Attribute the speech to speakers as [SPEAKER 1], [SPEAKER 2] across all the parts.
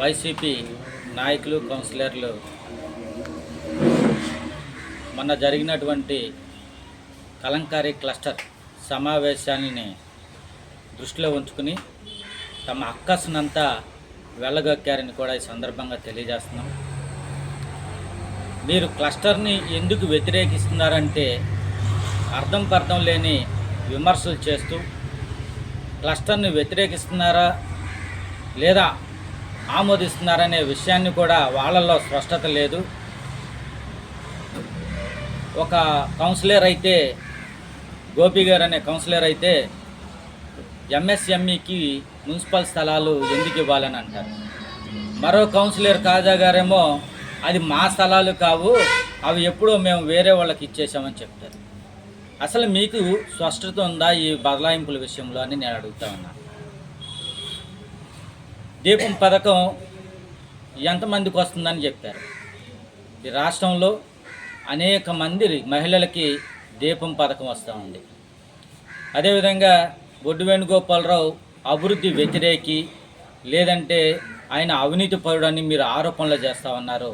[SPEAKER 1] YCP నాయకులు కౌన్సిలర్లు మొన్న జరిగినటువంటి కలంకారీ క్లస్టర్ సమావేశాన్ని దృష్టిలో ఉంచుకుని తమ అక్కసునంతా వెళ్ళగొక్కారని కూడా ఈ సందర్భంగా తెలియజేస్తున్నాం. మీరు క్లస్టర్ని ఎందుకు వ్యతిరేకిస్తున్నారంటే అర్థం పర్థం లేని విమర్శలు చేస్తూ క్లస్టర్ని వ్యతిరేకిస్తున్నారా లేదా ఆమోదిస్తున్నారనే విషయాన్ని కూడా వాళ్ళల్లో స్పష్టత లేదు. ఒక కౌన్సిలర్ అయితే గోపి గారు అనే కౌన్సిలర్ అయితే ఎంఎస్ఎంఈకి మున్సిపల్ స్థలాలు ఎందుకు ఇవ్వాలని అంటారు? మరో కౌన్సిలర్ కాజా గారేమో అది మా స్థలాలు కావు అవి ఎప్పుడో మేము వేరే వాళ్ళకి ఇచ్చేసామని చెప్తారు. అసలు మీకు స్పష్టత ఉందా ఈ బదలాయింపుల విషయంలో అని నేను అడుగుతా ఉన్నా. దీపం పథకం ఎంతమందికి వస్తుందని చెప్పారు. ఈ రాష్ట్రంలో అనేక మంది మహిళలకి దీపం పథకం వస్తూ ఉంది. అదేవిధంగా బొడ్డు వేణుగోపాలరావు అభివృద్ధి వ్యతిరేకి లేదంటే ఆయన అవినీతి పరుడని మీరు ఆరోపణలు చేస్తూ ఉన్నారు.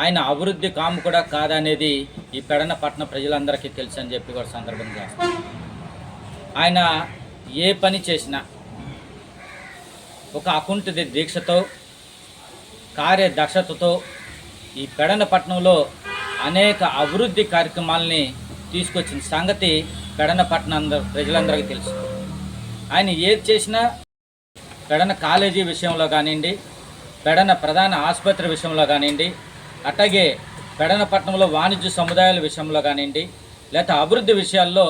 [SPEAKER 1] ఆయన అభివృద్ధి కాము కూడా కాదనేది ఈ పెడన పట్టణ ప్రజలందరికీ తెలుసు అని చెప్పి కూడా సందర్భం చేస్తాం ఆయన ఏ పని చేసినా ఒక అకుంఠిత దీక్షతో కార్యదక్షతతో ఈ పెడన పట్టణంలో అనేక అభివృద్ధి కార్యక్రమాలని తీసుకొచ్చిన సంగతి పెడన పట్టణ ప్రజలందరికీ తెలుసు. ఆయన ఏది చేసినా పెడన కాలేజీ విషయంలో కానివ్వండి పెడన ప్రధాన ఆసుపత్రి విషయంలో కానివ్వండి అట్లాగే పెడన పట్టణంలో వాణిజ్య సముదాయాల విషయంలో కానివ్వండి లేకపోతే అభివృద్ధి విషయాల్లో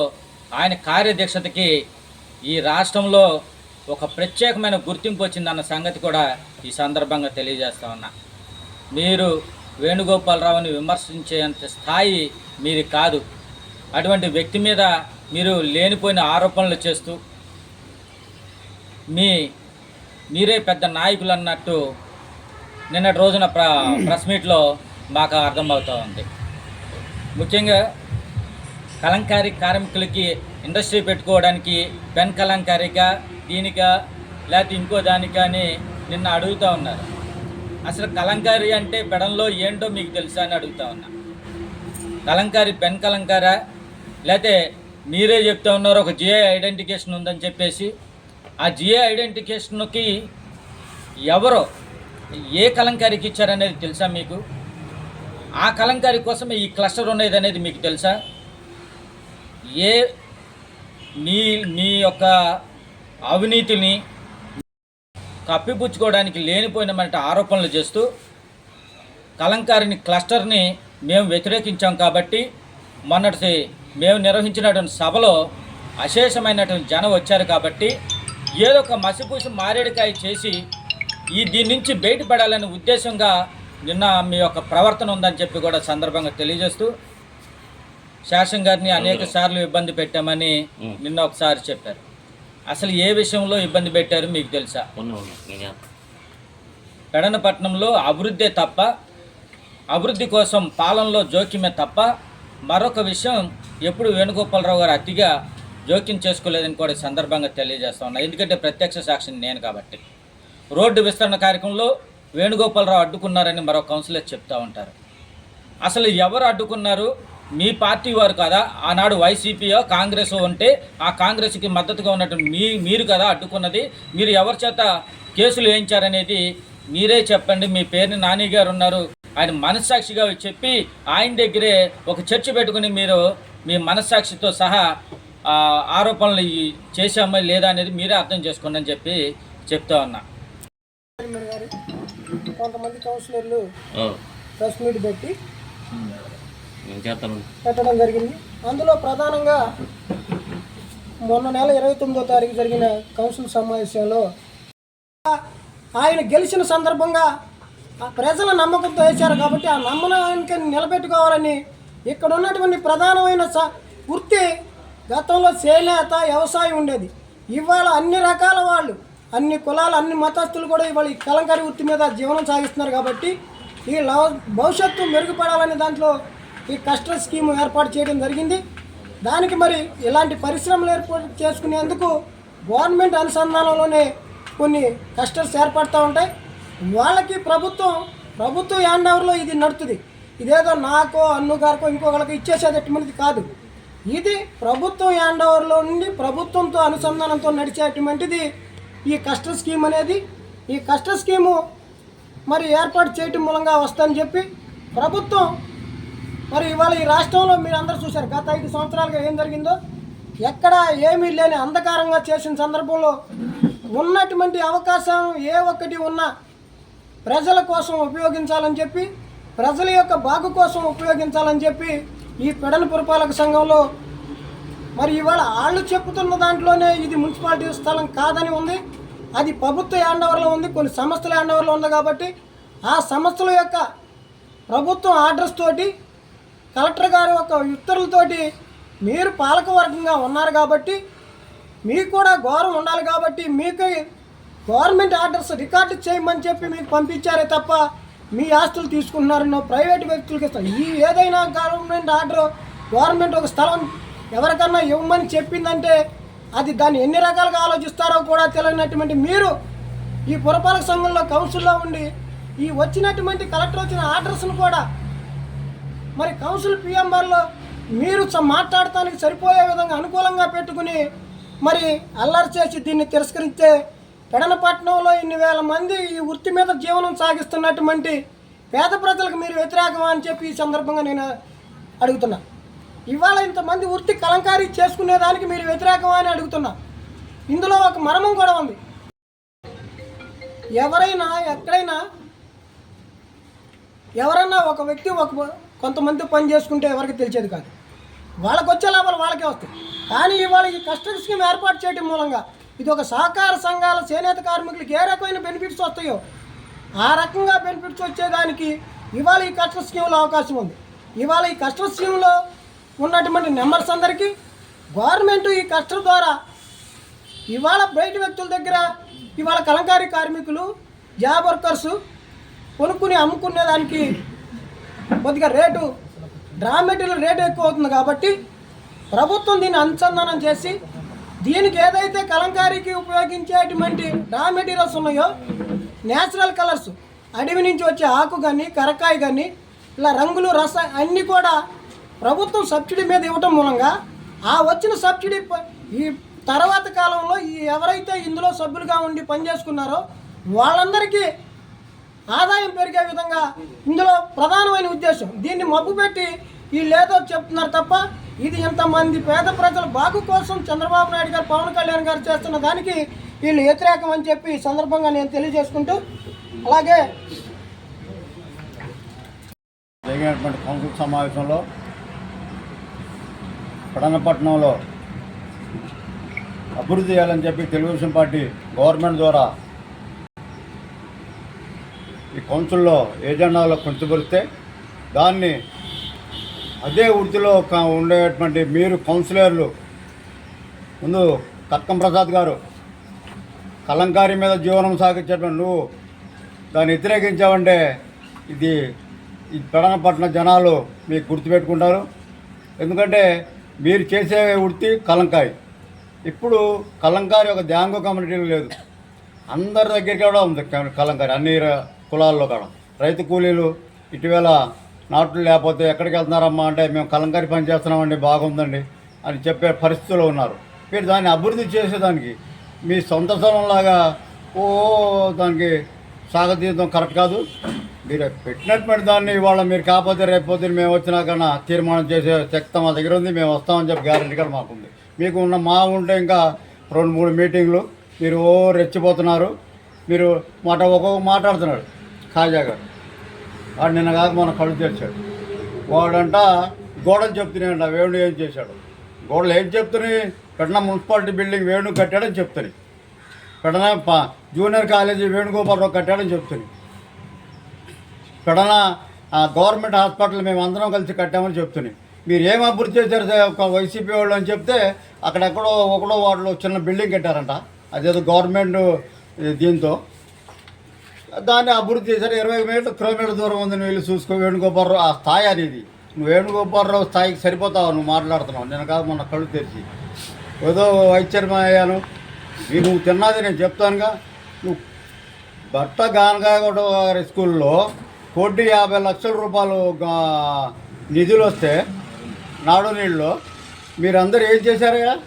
[SPEAKER 1] ఆయన కార్యదీక్షతకి ఈ రాష్ట్రంలో ఒక ప్రత్యేకమైన గుర్తింపు వచ్చిందన్న సంగతి కూడా ఈ సందర్భంగా తెలియజేస్తా ఉన్నా. మీరు వేణుగోపాలరావుని విమర్శించేంత స్థాయి మీది కాదు. అటువంటి వ్యక్తి మీద మీరు లేనిపోయిన ఆరోపణలు చేస్తూ మీ మీరే పెద్ద నాయకులు అన్నట్టు నిన్నటి రోజున ప్ర ప్రెస్ మీట్లో మాకు అర్థమవుతూ ఉంది. ముఖ్యంగా కలంకారీ కార్మికులకి ఇండస్ట్రీ పెట్టుకోవడానికి పెన్ కలంకారీగా దీనికా లేకపోతే ఇంకో దానికా అని నిన్న అడుగుతూ ఉన్నారు. అసలు కలంకారీ అంటే పెడంలో ఏంటో మీకు తెలుసా అని అడుగుతా ఉన్నా. కలంకారీ పెన్ కలంకారా? లేకపోతే మీరే చెప్తా ఉన్నారు ఒక జిఏ ఐడెంటిఫికేషన్ ఉందని చెప్పేసి. ఆ జిఏ ఐడెంటిఫికేషన్కి ఎవరో ఏ కలంకారీకి ఇచ్చారనేది తెలుసా మీకు? ఆ కలంకారీ కోసమే ఈ క్లస్టర్ ఉండేది అనేది మీకు తెలుసా? ఏ మీ మీ యొక్క అవినీతిని కప్పిపుచ్చుకోవడానికి లేనిపోయినటువంటి ఆరోపణలు చేస్తూ కలంకారిని క్లస్టర్ని మేము వ్యతిరేకించాం కాబట్టి మొన్నటి మేము నిర్వహించినటువంటి సభలో అశేషమైనటువంటి జనం వచ్చారు కాబట్టి ఏదో ఒక మసిపూసి మారేడుకాయ చేసి ఈ దీని నుంచి బయటపడాలనే ఉద్దేశంగా నిన్న మీ యొక్క ప్రవర్తన ఉందని చెప్పి కూడా సందర్భంగా తెలియజేస్తూ శాసన్ గారిని అనేక సార్లు ఇబ్బంది పెట్టామని నిన్న ఒకసారి చెప్పారు. అసలు ఏ విషయంలో ఇబ్బంది పెట్టారు మీకు తెలుసా. పెడనపట్నంలో అభివృద్ధే తప్ప అభివృద్ధి కోసం పాలనలో జోక్యమే తప్ప మరొక విషయం ఎప్పుడు వేణుగోపాలరావు గారు అతిగా జోక్యం చేసుకోలేదని కూడా సందర్భంగా తెలియజేస్తా ఉన్నా. ఎందుకంటే ప్రత్యక్ష సాక్షిని నేను కాబట్టి. రోడ్డు విస్తరణ కార్యక్రమంలో వేణుగోపాలరావు అడ్డుకున్నారని మరో కౌన్సిలర్ చెప్తా ఉంటారు. అసలు ఎవరు అడ్డుకున్నారు? మీ పార్టీ వారు కదా ఆనాడు వైసీపీయో కాంగ్రెస్ ఉంటే ఆ కాంగ్రెస్కి మద్దతుగా ఉన్నటువంటి మీ మీరు కదా అడ్డుకున్నది. మీరు ఎవరి చేత కేసులు వేయించారనేది మీరే చెప్పండి మీ పేరుని నాని గారు ఉన్నారు. ఆయన మనస్సాక్షిగా చెప్పి ఆయన దగ్గరే ఒక చర్చ పెట్టుకుని మీరు మీ మనస్సాక్షితో సహా ఆ, ఆరోపణలు చేశామా లేదా అనేది మీరే అర్థం చేసుకోండి అని చెప్పి చెప్తా ఉన్నా.
[SPEAKER 2] కొంతమంది కౌన్సిలర్లు
[SPEAKER 3] ఓ,
[SPEAKER 2] ప్రెస్ మీట్ పెట్టి పెట్టడం జరిగింది. అందులో ప్రధానంగా మొన్న నెల ఇరవై తొమ్మిదో తారీఖు జరిగిన కౌన్సిల్ సమావేశంలో ఆయన గెలిచిన సందర్భంగా ప్రజల నమ్మకంతో వేశారు కాబట్టి ఆ నమ్మకానికి నిలబెట్టుకోవాలని ఇక్కడ ఉన్నటువంటి ప్రధానమైన స వృత్తి గతంలో చేనేత వ్యవసాయం ఉండేది. ఇవాళ అన్ని రకాల వాళ్ళు అన్ని కులాలు అన్ని మతస్థులు కూడా ఇవాళ ఈ కలంకారీ వృత్తి మీద జీవనం సాగిస్తున్నారు కాబట్టి ఈ భవిష్యత్తు మెరుగుపడాలనే దాంట్లో ఈ కస్టర్ స్కీమ్ ఏర్పాటు చేయడం జరిగింది. దానికి మరి ఇలాంటి పరిశ్రమలు ఏర్పాటు చేసుకునేందుకు గవర్నమెంట్ అనుసంధానంలోనే కొన్ని కస్టర్స్ ఏర్పడుతూ ఉంటాయి. వాళ్ళకి ప్రభుత్వం ప్రభుత్వం హ్యాండ్ ఓవర్లో ఇది నడుతుంది. ఇదేదో నాకో అన్ను గారికో ఇంకొకరికి ఇచ్చేసేటటువంటిది కాదు. ఇది ప్రభుత్వం హ్యాండ్ ఓవర్లో నుండి ప్రభుత్వంతో అనుసంధానంతో నడిచేటువంటిది ఈ కస్టర్ స్కీమ్ అనేది. ఈ కష్ట స్కీము మరి ఏర్పాటు చేయటం మూలంగా వస్తుందని చెప్పి ప్రభుత్వం మరి ఇవాళ ఈ రాష్ట్రంలో మీరు అందరూ చూశారు గత ఐదు సంవత్సరాలుగా ఏం జరిగిందో? ఎక్కడ ఏమీ లేని అంధకారంగా చేసిన సందర్భంలో ఉన్నటువంటి అవకాశం ఏ ఒక్కటి ఉన్నా ప్రజల కోసం ఉపయోగించాలని చెప్పి ప్రజల యొక్క బాగు కోసం ఉపయోగించాలని చెప్పి ఈ పెడల పురపాలక సంఘంలో మరి ఇవాళ వాళ్ళు చెప్పుతున్న దాంట్లోనే ఇది మున్సిపాలిటీ స్థలం కాదని ఉంది. అది ప్రభుత్వ హ్యాండ్ ఉంది కొన్ని సంస్థల హ్యాండ్ ఉంది కాబట్టి ఆ సంస్థల యొక్క ప్రభుత్వం ఆర్డర్స్ తోటి కలెక్టర్ గారు ఒక ఉత్తర్వులతోటి మీరు పాలకవర్గంగా ఉన్నారు కాబట్టి మీకు కూడా గౌరవం ఉండాలి కాబట్టి మీకు గవర్నమెంట్ ఆర్డర్స్ రికార్డు చేయమని చెప్పి మీకు పంపించారే తప్ప మీ ఆస్తులు తీసుకుంటున్నారనో ప్రైవేట్ వ్యక్తులకి ఇస్తారు ఈ ఏదైనా గవర్నమెంట్ ఆర్డర్ గవర్నమెంట్ ఒక స్థలం ఎవరికన్నా ఇవ్వమని చెప్పిందంటే అది దాన్ని ఎన్ని రకాలుగా ఆలోచిస్తారో కూడా తెలియనటువంటి మీరు ఈ పురపాలక సంఘంలో కౌన్సిల్లో ఉండి ఈ వచ్చినటువంటి కలెక్టర్ వచ్చిన ఆర్డర్స్ను కూడా మరి కౌన్సిల్ పిఎంఆర్లో మీరు మాట్లాడటానికి సరిపోయే విధంగా అనుకూలంగా పెట్టుకుని మరి అల్లరి చేసి దీన్ని తిరస్కరిస్తే పెడనపట్నంలో ఇన్ని వేల మంది ఈ వృత్తి మీద జీవనం సాగిస్తున్నటువంటి పేద ప్రజలకు మీరు వ్యతిరేకమా అని చెప్పి ఈ సందర్భంగా నేను అడుగుతున్నా. ఇవాళ ఇంతమంది వృత్తి కలంకారీ చేసుకునేదానికి మీరు వ్యతిరేకమా అని అడుగుతున్నా. ఇందులో ఒక మర్మం కూడా ఉంది. ఎవరైనా ఎక్కడైనా ఎవరన్నా ఒక వ్యక్తి ఒక కొంతమంది పని చేసుకుంటే ఎవరికి తెలిసేది కాదు. వాళ్ళకి వచ్చే లాభాలు వాళ్ళకే వస్తాయి. కానీ ఇవాళ ఈ కస్టడీ స్కీమ్ ఏర్పాటు చేయడం మూలంగా ఇది ఒక సహకార సంఘాల చేనేత కార్మికులకు ఏ రకమైన బెనిఫిట్స్ వస్తాయో ఆ రకంగా బెనిఫిట్స్ వచ్చేదానికి ఇవాళ ఈ కస్టమర్ స్కీమ్లో అవకాశం ఉంది. ఇవాళ ఈ కస్టడీ స్కీమ్లో ఉన్నటువంటి నెంబర్స్ అందరికీ గవర్నమెంట్ ఈ కస్టర్ ద్వారా ఇవాళ బయట వ్యక్తుల దగ్గర ఇవాళ కలంకారీ కార్మికులు జాబ్ వర్కర్స్ కొనుక్కుని అమ్ముకునే దానికి కొద్దిగా రేటు డ్రా మెటీరియల్ రేటు ఎక్కువ అవుతుంది కాబట్టి ప్రభుత్వం దీన్ని అనుసంధానం చేసి దీనికి ఏదైతే కలంకారీకి ఉపయోగించేటువంటి డ్రా మెటీరియల్స్ ఉన్నాయో నేచురల్ కలర్స్ అడవి నుంచి వచ్చే ఆకు కానీ కరకాయ కానీ ఇలా రంగులు రస అన్నీ కూడా ప్రభుత్వం సబ్సిడీ మీద ఇవ్వటం మూలంగా ఆ వచ్చిన సబ్సిడీ ఈ తర్వాత కాలంలో ఈ ఎవరైతే ఇందులో సభ్యులుగా ఉండి పనిచేసుకున్నారో వాళ్ళందరికీ ఆదాయం పెరిగే విధంగా ఇందులో ప్రధానమైన ఉద్దేశం దీన్ని మబ్బు పెట్టి ఈ లేదో చెప్తున్నారు తప్ప ఇది ఇంతమంది పేద ప్రజల బాగు కోసం చంద్రబాబు నాయుడు గారు పవన్ కళ్యాణ్ గారు చేస్తున్న దానికి వీళ్ళు వ్యతిరేకం అని చెప్పి ఈ సందర్భంగా నేను తెలియజేసుకుంటూ అలాగే
[SPEAKER 4] జరిగినటువంటి కౌన్సిల్ సమావేశంలో పట్టణపట్నంలో అభివృద్ధి చేయాలని చెప్పి తెలుగుదేశం పార్టీ గవర్నమెంట్ ద్వారా ఈ కౌన్సిల్లో ఏజెండాలో కొంచెపరిస్తే దాన్ని అదే వృత్తిలో ఉండేటువంటి మీరు కౌన్సిలర్లు ముందు కక్కం ప్రసాద్ గారు కలంకారీ మీద జీవనం సాగించేటువంటి నువ్వు దాన్ని వ్యతిరేకించావంటే ఇది ఈ పెడనపట్న జనాలు మీకు గుర్తుపెట్టుకుంటారు. ఎందుకంటే మీరు చేసే వృత్తి కలంకాయి ఇప్పుడు కలంకారి ఒక ధ్యాంగో కమ్యూనిటీలో లేదు. అందరి దగ్గరికి కూడా ఉంది కలంకారి. అన్ని కులాల్లో కూడా రైతు కూలీలు ఇటీవల నాట్లు లేకపోతే ఎక్కడికి వెళ్తున్నారమ్మా అంటే మేము కలంకారీ పని చేస్తున్నామండి బాగుందండి అని చెప్పే పరిస్థితుల్లో ఉన్నారు. మీరు దాన్ని అభివృద్ధి చేసేదానికి మీ సొంత స్థలంలాగా ఓ దానికి సాగతీయడం కరెక్ట్ కాదు. మీరు పెట్టినటువంటి దాన్ని ఇవాళ మీరు కాకపోతే రేపు మేము వచ్చినాకన్నా తీర్మానం చేసే శక్తి మా దగ్గర ఉంది మేము వస్తామని చెప్పి గ్యారంటీ కూడా మాకుంది మీకు ఉన్న మా ఉంటే ఇంకా రెండు మూడు మీటింగ్లు మీరు ఓ రెచ్చిపోతున్నారు. మీరు మాట ఒక్కొక్క మాట్లాడుతున్నారు. ఖాజా గారు వాడు నిన్న కాక మన కళ్ళు తెరిచాడు. వాడంట గోడలు చెప్తున్నాయంట వేణు ఏం చేశాడు? గోడలు ఏం చెప్తున్నాయి? పెట్టిన మున్సిపాలిటీ బిల్డింగ్ వేణు కట్టాడని చెప్తున్నాయి. పెడన జూనియర్ కాలేజీ వేణుగోపాలరావు కట్టాడని చెప్తుంది పెడన ఆ, గవర్నమెంట్ హాస్పిటల్ మేము అందరం కలిసి కట్టామని చెప్తున్నాయి. మీరు ఏం అభివృద్ధి చేశారు ఒక వైసీపీ వాళ్ళు అని చెప్తే అక్కడెక్కడో ఒకడో వాళ్ళు చిన్న బిల్డింగ్ కట్టారంట. అదేదో గవర్నమెంట్ దీంతో. దాన్ని అభివృద్ధి చేశారు. ఇరవై మీటర్ కిలోమీటర్ దూరం ఉంది నువ్వు వెళ్ళి చూసుకో వేణుగోపాలరావు. ఆ స్థాయి అనేది నువ్వు వేణుగోపాలరావు స్థాయికి సరిపోతావు? నువ్వు మాట్లాడుతున్నావు. నేను కాదు మొన్న కళ్ళు తెరిచి. ఏదో వైస్ అయ్యాను ఇది నువ్వు తిన్నది నేను చెప్తానుగా. నువ్వు భర్త గానగాయగౌడ గారి స్కూల్లో కోటి యాభై లక్షల రూపాయలు నిధులు వస్తే నాడు నీళ్ళు మీరందరూ ఏం చేశారయ్యా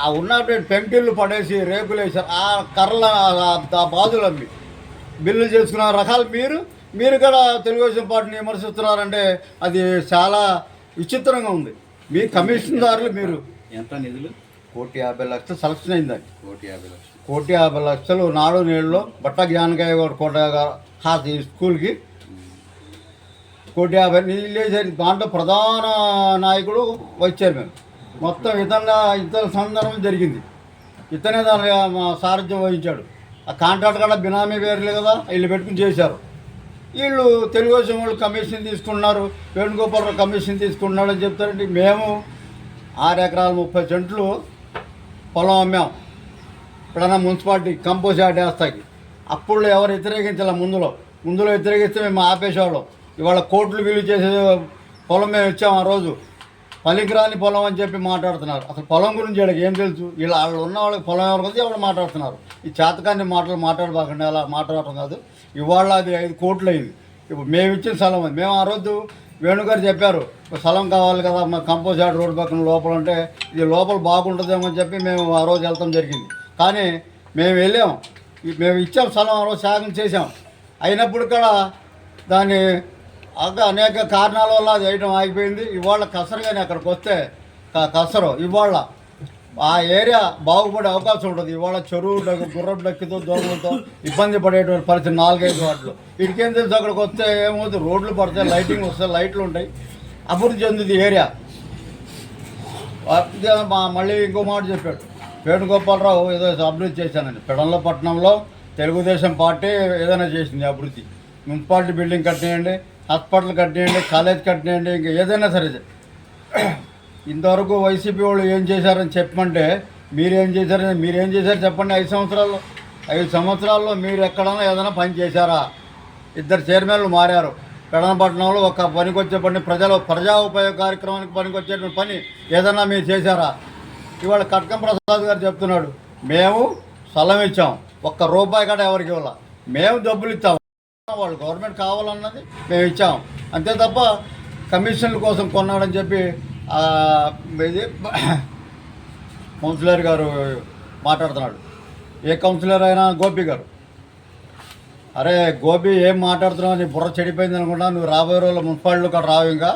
[SPEAKER 4] ఆ ఉన్నటువంటి పెంకిళ్ళు పడేసి రేకులు వేసారు ఆ కర్రల ఆ- అమ్మి. బిల్లు చేసుకున్న రకాలు మీరు మీరు కూడా తెలుగుదేశం పార్టీని విమర్శిస్తున్నారంటే అది చాలా విచిత్రంగా ఉంది. మీ కమిషన్దారులు మీరు.
[SPEAKER 5] ఎంత నిధులు?
[SPEAKER 4] కోటి యాభై లక్షలు సెలక్షన్ అయిందండి.
[SPEAKER 5] కోటి యాభై లక్షలు.
[SPEAKER 4] కోటి యాభై లక్షలు నాడు నీళ్ళలో బట్ట జ్ఞానకాయ కోట హాస్ స్కూల్కి. కోటి యాభై నీళ్ళు దాంట్లో ప్రధాన నాయకుడు వచ్చారు మేము. మొత్తం ఇతర ఇతర సందర్భం జరిగింది. ఇతనే దాని మా సారథ్యం వహించాడు. ఆ కాంట్రాక్ట్ కూడా బినామీ వేర్లే కదా వీళ్ళు పెట్టుకుని చేశారు. వీళ్ళు తెలుగుదేశం వాళ్ళు కమిషన్ తీసుకున్నారు వేణుగోపాలరావు కమిషన్ తీసుకున్నాడు అని చెప్తారండి మేము ఆరు ఎకరాల ముప్పై సెంట్లు పొలం అమ్మాం. ఇప్పుడన్నా మున్సిపాలిటీ కంపోజ్ యాడ్ వేస్తాకి అప్పుడు ఎవరు వ్యతిరేకించాల ముందులో. ముందులో వ్యతిరేకిస్తే మేము ఆపేసేవాళ్ళం. ఇవాళ కోట్లు విలువ చేసే పొలం మేము ఇచ్చాము ఆ రోజు. పనికిరాని పొలం అని చెప్పి మాట్లాడుతున్నారు. అసలు పొలం గురించి వీళ్ళకి ఏం తెలుసు? వీళ్ళు వాళ్ళు ఉన్న వాళ్ళకి పొలం ఎవరు కదా ఎవరు మాట్లాడుతున్నారు? ఈ చేతకాన్ని మాటలు మాట్లాడబాకండి అలా మాట్లాడటం కాదు. ఇవాళ అది ఐదు కోట్లు అయింది. ఇప్పుడు మేము ఇచ్చిన స్థలం అది. మేము ఆ రోజు వేణుగారు చెప్పారు స్థలం కావాలి కదా మా కంపోజ్ యార్డ్ రోడ్ పక్కన లోపల అంటే ఇది లోపల బాగుంటుందేమో అని చెప్పి మేము ఆ రోజు వెళ్తాం జరిగింది. కానీ మేము వెళ్ళాం. ఈ- మేము ఇచ్చాం స్థలం ఆ రోజు సాగం చేసాం అయినప్పుడు కూడా దాన్ని అక్క అనేక కారణాల వల్ల అది వేయడం ఆగిపోయింది. ఇవాళ కసరు కానీ అక్కడికి వస్తే కసరు. ఇవాళ ఆ ఏరియా బాగుపడే అవకాశం ఉంటుంది. ఇవాళ చెరువు డగ్గు గుర్రపు డక్కితో దోమలతో ఇబ్బంది పడేటువంటి పరిస్థితి నాలుగైదు వాటిలో ఇటుకేం తెలుసు అక్కడికి వస్తే ఏమవుతుంది? రోడ్లు పడతాయి లైటింగ్ వస్తాయి లైట్లు ఉంటాయి. అభివృద్ధి చెందుతుంది ఏరియా. మా మళ్ళీ ఇంకో మాట చెప్పాడు. వేణుగోపాలరావు ఏదో అభివృద్ధి చేశానండి పెడంలో పట్టణంలో తెలుగుదేశం పార్టీ ఏదైనా చేసింది అభివృద్ధి. మున్సిపాలిటీ బిల్డింగ్ కట్టేయండి. హాస్పిటల్ కట్టియండి కాలేజ్ కట్టియండి ఇంకా ఏదైనా సరే. ఇంతవరకు వైసీపీ వాళ్ళు ఏం చేశారని చెప్పమంటే మీరేం చేశారని మీరేం చేశారు చెప్పండి ఐదు సంవత్సరాల్లో. ఐదు సంవత్సరాల్లో మీరు ఎక్కడైనా ఏదైనా పని చేశారా? ఇద్దరు చైర్మన్లు మారారు. పెడనపట్నంలో ఒక పనికొచ్చే పని ప్రజల ప్రజా ఉపయోగ కార్యక్రమానికి పనికొచ్చేటువంటి పని ఏదైనా మీరు చేశారా? ఇవాళ కట్కం ప్రసాద్ గారు చెప్తున్నాడు మేము స్థలం ఇచ్చాం ఒక్క రూపాయి కూడా ఎవరికి ఇవ్వాల. మేము డబ్బులు ఇచ్చాం వాళ్ళు గవర్నమెంట్ కావాలన్నది మేము ఇచ్చాం. అంతే తప్ప కమిషన్ల కోసం కొన్నాడని చెప్పి ఇది కౌన్సిలర్ గారు మాట్లాడుతున్నాడు. ఏ కౌన్సిలర్ అయినా గోపి గారు. అరే గోపి ఏం మాట్లాడుతున్నావు? నీ బుర్ర చెడిపోయింది అనుకుంటా నువ్వు రాబోయే రోజులు మున్సిపాలిటీలు కూడా రావు ఇంకా.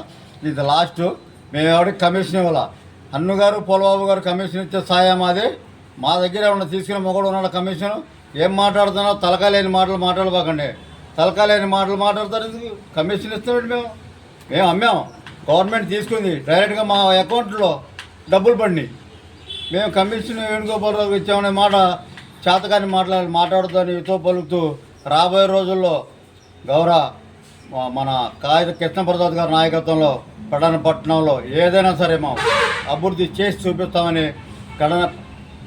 [SPEAKER 4] ఇది లాస్ట్. మేము ఎవరికి కమిషన్ ఇవ్వాల? అన్నుగారు పొలబాబు గారు కమిషన్ ఇచ్చే సాయం అది మా దగ్గర ఉన్న తీసుకునే మొగడు ఉన్నాడు కమిషన్? ఏం మాట్లాడుతున్నావు? తలకాయలేని మాటలు మాట్లాడబాకండి. తలకాలేని మాటలు మాట్లాడతారు ఎందుకు? కమిషన్ ఇస్తామండి మేము. మేము అమ్మాం. గవర్నమెంట్ తీసుకుంది. డైరెక్ట్గా మా అకౌంట్లో డబ్బులు పడినాయి. మేము కమిషన్ వేణుగోపాలరావుకి ఇచ్చామనే మాట చేతకాని మాట్లాడి మాట్లాడుతాను ఇతో పలుకుతూ రాబోయే రోజుల్లో గౌరవ మన కాగిత కృష్ణప్రసాద్ గారి నాయకత్వంలో పట్టణంలో ఏదైనా సరే మా అభివృద్ధి చేసి చూపిస్తామని కడన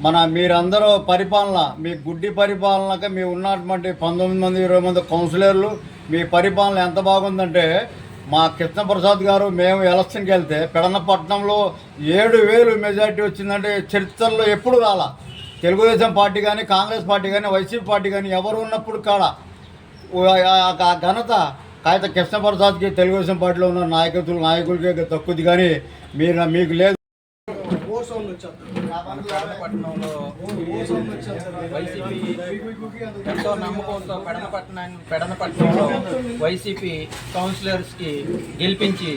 [SPEAKER 4] మన మీరందరూ పరిపాలన మీ గుడ్డి పరిపాలనక మీ ఉన్నటువంటి పంతొమ్మిది మంది ఇరవై మంది కౌన్సిలర్లు మీ పరిపాలన ఎంత బాగుందంటే మా కృష్ణప్రసాద్ గారు మేము ఎలక్షన్కి వెళ్తే పెడనపట్నంలో ఏడు వేలు మెజార్టీ వచ్చిందంటే చరిత్రలో ఎప్పుడు రాలా. తెలుగుదేశం పార్టీ కానీ కాంగ్రెస్ పార్టీ కానీ వైసీపీ పార్టీ కానీ ఎవరు ఉన్నప్పుడు కాడ. ఆ- ఘనత కాగిత కృష్ణప్రసాద్కి తెలుగుదేశం పార్టీలో ఉన్న నాయకులు నాయకులకి తక్కువది కానీ మీరు మీకు లేదు.
[SPEAKER 6] పట్టణంలో వైసీపీ ఎంతో నమ్మకంతో పెడనపట్నాన్ని పెడనపట్నంలో వైసీపీ కౌన్సిలర్స్కి గెలిపించి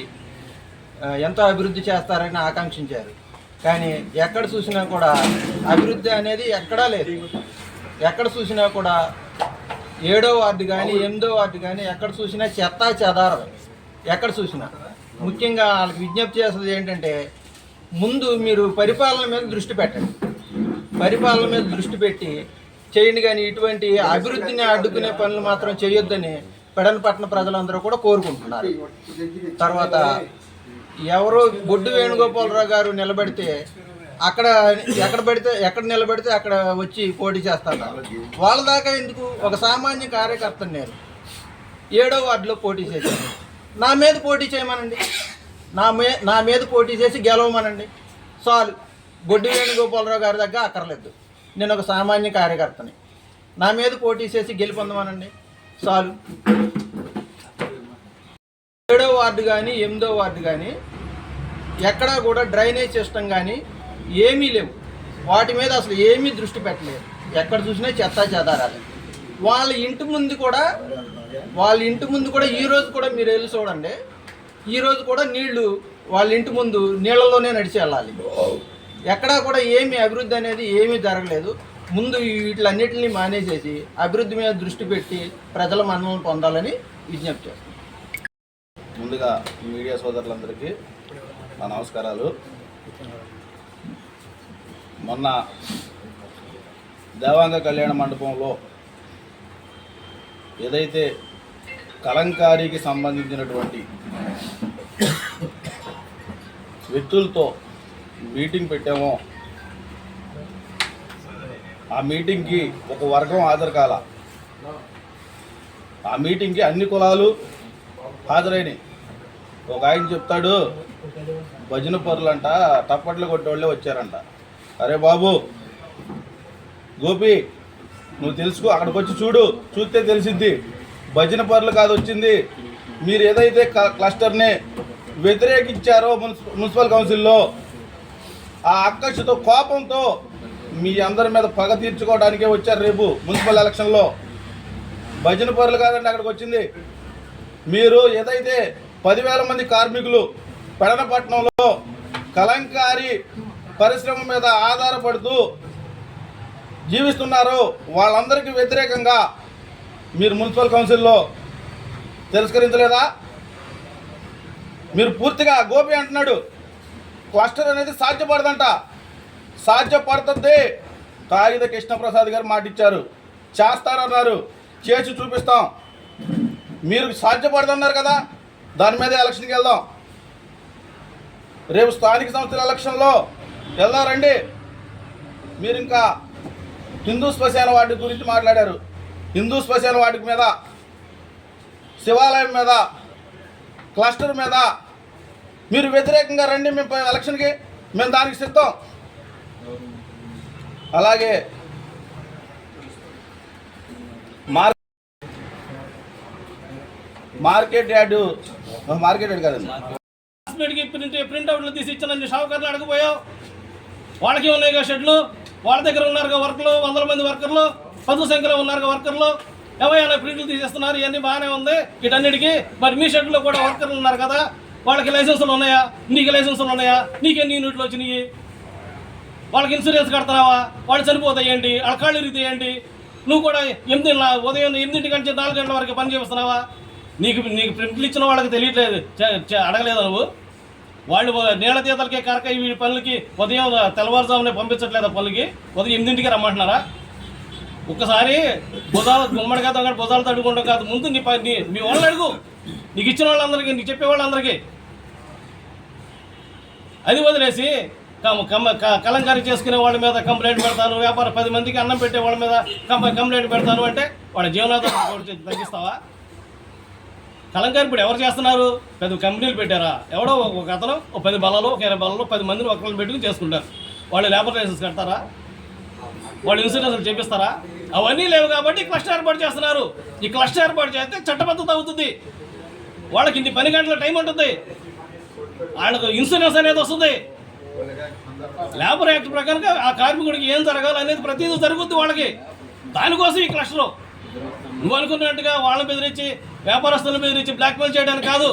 [SPEAKER 6] ఎంతో అభివృద్ధి చేస్తారని ఆకాంక్షించారు. కానీ ఎక్కడ చూసినా కూడా అభివృద్ధి అనేది ఎక్కడా లేదు. ఎక్కడ చూసినా కూడా ఏడో వార్డు కానీ ఎనిమిదో వార్డు కానీ ఎక్కడ చూసినా చెత్త చెదారం ఎక్కడ చూసినా. ముఖ్యంగా వాళ్ళకి విజ్ఞప్తి చేసేది ఏంటంటే ముందు మీరు పరిపాలన మీద దృష్టి పెట్టండి. పరిపాలన మీద దృష్టి పెట్టి చేయండి కానీ ఇటువంటి అభివృద్ధిని అడ్డుకునే పనులు మాత్రం చేయొద్దని పెడనపట్న ప్రజలందరూ కూడా కోరుకుంటున్నారు. తర్వాత ఎవరో బొడ్డు వేణుగోపాలరావు గారు నిలబెడితే అక్కడ ఎక్కడ పెడితే ఎక్కడ నిలబెడితే అక్కడ వచ్చి పోటీ చేస్తారు వాళ్ళ దాకా ఎందుకు? ఒక సామాన్య కార్యకర్త నేను ఏడో వార్డులో పోటీ చేశాను. నా మీద పోటీ చేయమనండి. నా మీ నా మీద పోటీ చేసి గెలవమనండి. చాలు. బొడ్డు వేణుగోపాలరావు గారి దగ్గర అక్కర్లేదు. నేను ఒక సామాన్య కార్యకర్తని. నా మీద పోటీ చేసి గెలుపొందమనండి. చాలు. ఏడో వార్డు కానీ ఎనిమిదో వార్డు కానీ ఎక్కడా కూడా డ్రైనేజ్ సిస్టమ్ కానీ ఏమీ లేవు. వాటి మీద అసలు ఏమీ దృష్టి పెట్టలేదు. ఎక్కడ చూసినా చెత్త చెదారాలి. వాళ్ళ ఇంటి ముందు కూడా వాళ్ళ ఇంటి ముందు కూడా ఈ రోజు కూడా మీరు వెళ్ళి చూడండి. ఈరోజు కూడా నీళ్ళు వాళ్ళ ఇంటి ముందు నీళ్ళలోనే నడిచి వెళ్ళాలి. ఎక్కడా కూడా ఏమి అభివృద్ధి అనేది ఏమీ జరగలేదు. ముందు వీటిలన్నిటిని మానేసేసి అభివృద్ధి మీద దృష్టి పెట్టి ప్రజల మన్నలను పొందాలని విజ్ఞప్తి చేస్తాను
[SPEAKER 5] ముందుగా మీడియా సోదరులందరికీ నా నమస్కారాలు. మొన్న దేవాంగ కళ్యాణ మండపంలో ఏదైతే కలంకారీకి సంబంధించినటువంటి వ్యక్తులతో మీటింగ్ పెట్టామో ఆ మీటింగ్కి ఒక వర్గం హాజరు కాల. ఆ మీటింగ్కి అన్ని కులాలు హాజరైనవి ఒక ఆయన చెప్తాడు భజన పరులంట తప్పట్లు కొట్టేవాళ్ళే వచ్చారంట. అరే బాబు గోపి నువ్వు తెలుసుకో అక్కడికి వచ్చి చూడు చూస్తే తెలిసిద్ది. భజన పనులు కాదు వచ్చింది. మీరు ఏదైతే క- క్లస్టర్ని వ్యతిరేకించారో మున్సి- మున్సిపల్ కౌన్సిల్లో ఆ అక్కసుతో కోపంతో మీ అందరి మీద పగ తీర్చుకోవడానికే వచ్చారు రేపు మున్సిపల్ ఎలక్షన్లో. భజన పనులు కాదండి అక్కడికి వచ్చింది. మీరు ఏదైతే పదివేల మంది కార్మికులు పెడనపట్నంలో కలంకారి పరిశ్రమ మీద ఆధారపడుతూ జీవిస్తున్నారో వాళ్ళందరికీ వ్యతిరేకంగా మీరు మున్సిపల్ కౌన్సిల్లో తిరస్కరించలేదా? మీరు పూర్తిగా గోపి అంటున్నాడు. క్లస్టర్ అనేది సాధ్యపడదంట. సాధ్యపడుతుంది కాగిత కృష్ణప్రసాద్ గారు మాట ఇచ్చారు చేస్తారన్నారు. చేసి చూపిస్తాం. మీరు సాధ్యపడదన్నారు కదా? దాని మీద ఎలక్షన్కి వెళ్దాం. రేపు స్థానిక సంస్థల ఎలక్షన్లో వెళ్దారండి మీరు ఇంకా హిందూ శ్మశాన వాటి గురించి మాట్లాడారు. హిందూ శ్మశాన వాటి మీద శివాలయం మీద క్లస్టర్ మీద మీరు వ్యతిరేకంగా రండి మేము ఎలక్షన్కి మేము దానికి సిద్ధం. అలాగే మార్ మార్కెట్ యార్డు మార్కెట్ యార్డ్ కాదండి.
[SPEAKER 7] క్లాస్మేట్కి ప్రింట్ ప్రింట్ అవుట్లు తీసి ఇచ్చానండి షావుకర్లు అడగపోయావు వాళ్ళకి ఉన్నాయి షెడ్లు. వాళ్ళ దగ్గర ఉన్నారు వర్కర్లు వందల మంది వర్కర్లు. పదు సంఖ్యలో ఉన్నారు వర్కర్లు. అలా ప్రింట్లు తీసేస్తున్నారు? ఇవన్నీ బాగానే ఉంది. వీటన్నిటికీ మరి మీ షెడ్లో కూడా వర్కర్లు ఉన్నారు కదా. వాళ్ళకి లైసెన్సులు ఉన్నాయా? నీకు లైసెన్సులు ఉన్నాయా? నీకెన్ని యూనిట్లు వచ్చినాయి. వాళ్ళకి ఇన్సూరెన్స్ కడతావా వాళ్ళు చనిపోతే ఏంటి? వాళ్ళ కాళ్ళు ఇరిగితే నువ్వు కూడా ఎనిమిది ఉదయం ఎనిమిదింటి నుంచి నాలుగు గంటల వరకు పని చేస్తున్నావా నీకు నీకు ప్రింట్లు ఇచ్చిన వాళ్ళకి తెలియట్లేదు. అడగలేదు నువ్వు? వాళ్ళు నీళ్ళ తీతలకే కరక ఈ పనులకి ఉదయం తెల్లవారుజామునే పంపించట్లేదా పనులకి? ఉదయం ఎనిమిదింటికి రమ్మంటున్నారా? ఒక్కసారి బుధాలు గుమ్మడిగా దొంగ భుజాలు తడుకుంటాం కాదు. ముందు నీ ప- నీ- మీ వాళ్ళని అడుగు. నీకు ఇచ్చిన వాళ్ళందరికీ నీకు చెప్పే వాళ్ళందరికీ. అది వదిలేసి కమ కలంకారీ చేసుకునే వాళ్ళ మీద కంప్లైంట్ పెడతాను వ్యాపారం పది మందికి అన్నం పెట్టే వాళ్ళ మీద కంప్లైంట్ పెడతాను అంటే వాళ్ళ జీవనాధారం తగ్గిస్తావా? కలంకారీ ఇప్పుడు ఎవరు చేస్తున్నారు? పెద్ద కంపెనీలు పెట్టారా? ఎవడో ఒక- ఒక అతను ఒక పది బలాలు ఒక ఇరవై బలాలు పది మందిని ఒకరిని పెట్టుకుని చేసుకుంటారు. వాళ్ళు లేబర్ లైసెన్స్ కడతారా? వాళ్ళు ఇన్సూరెన్స్ చేపిస్తారా? అవన్నీ లేవు కాబట్టి క్లస్టర్ ఏర్పాటు చేస్తున్నారు. ఈ క్లస్టర్ ఏర్పాటు చేస్తే చట్టబద్ధత అవుతుంది. వాళ్ళకి ఇన్ని పని గంటల టైం ఉంటుంది. వాళ్ళకు ఇన్సూరెన్స్ అనేది వస్తుంది. లేబర్ యాక్ట్ ప్రకారం ఆ కార్మికుడికి ఏం జరగాలి అనేది ప్రతిదీ జరుగుద్ది వాళ్ళకి. దానికోసం ఈ క్లస్టర్. నువ్వు అనుకున్నట్టుగా వాళ్ళని బెదిరించి వ్యాపారస్తులను బెదిరించి బ్లాక్మెయిల్ చేయడానికి కాదు.